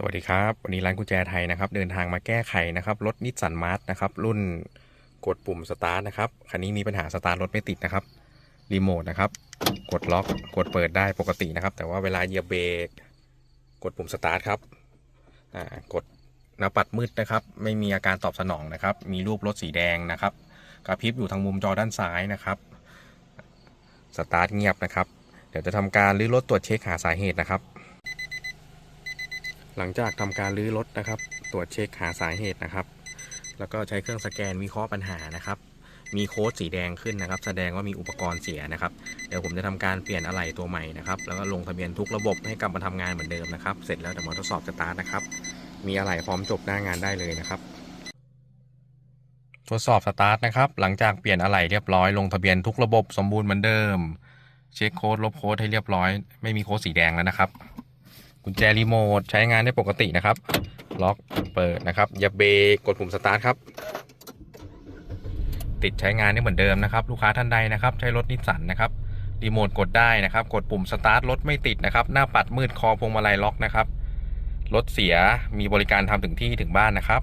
สวัสดีครับ วันนี้ร้านกุญแจไทยนะครับ เดินทางมาแก้ไขนะครับ รถนิสสันมาร์นะครับ รุ่นกดปุ่มสตาร์ทนะครับ คันนี้มีปัญหาสตาร์ทรถไม่ติดนะครับ รีโมทนะครับ กดล็อก กดเปิดได้ปกตินะครับ แต่ว่าเวลาเหยียบเบรกกดปุ่มสตาร์ทครับกดหน้าปัดมืดนะครับ ไม่มีอาการตอบสนองนะครับ มีรูปรถสีแดงนะครับกระพริบอยู่ทางมุมจอด้านซ้ายนะครับสตาร์ทเงียบนะครับ เดี๋ยวจะทำการรื้อรถตรวจเช็คหาสาเหตุนะครับ หลังจากทำการรื้อรถนะครับ ตรวจเช็คหาสาเหตุนะครับ แล้วก็ใช้เครื่องสแกนวิเคราะห์ปัญหานะครับ มีโค้ดสีแดงขึ้นนะครับ แสดงว่ามีอุปกรณ์เสียนะครับ เดี๋ยวผมจะทำการเปลี่ยนอะไหล่ตัวใหม่นะครับ แล้วก็ลงทะเบียนทุกระบบให้กลับมาทำงานเหมือนเดิมนะครับ เสร็จแล้วเดี๋ยวมาทดสอบสตาร์ทนะครับ มีอะไหล่พร้อมจบหน้างานได้เลยนะครับทดสอบสตาร์ทนะครับ หลังจากเปลี่ยนอะไหล่เรียบร้อยลงทะเบียนทุกระบบสมบูรณ์เหมือนเดิม เช็คโค้ดลบโค้ดให้เรียบร้อย ไม่มีโค้ดสีแดงแล้วนะครับ กุญแจรีโมทใช้งานได้ปกตินะครับ ล็อกเปิดนะครับ อย่าเบรกกดปุ่มสตาร์ทครับ ติดใช้งานได้เหมือนเดิมนะครับ ลูกค้าท่านใดนะครับ ใช้รถนิสสันนะครับรีโมทกดได้นะครับ กดปุ่มสตาร์ทรถไม่ติดนะครับ หน้าปัดมืดคอพวงมาลัยล็อกนะครับรถเสียมีบริการทำถึงที่ถึงบ้านนะครับ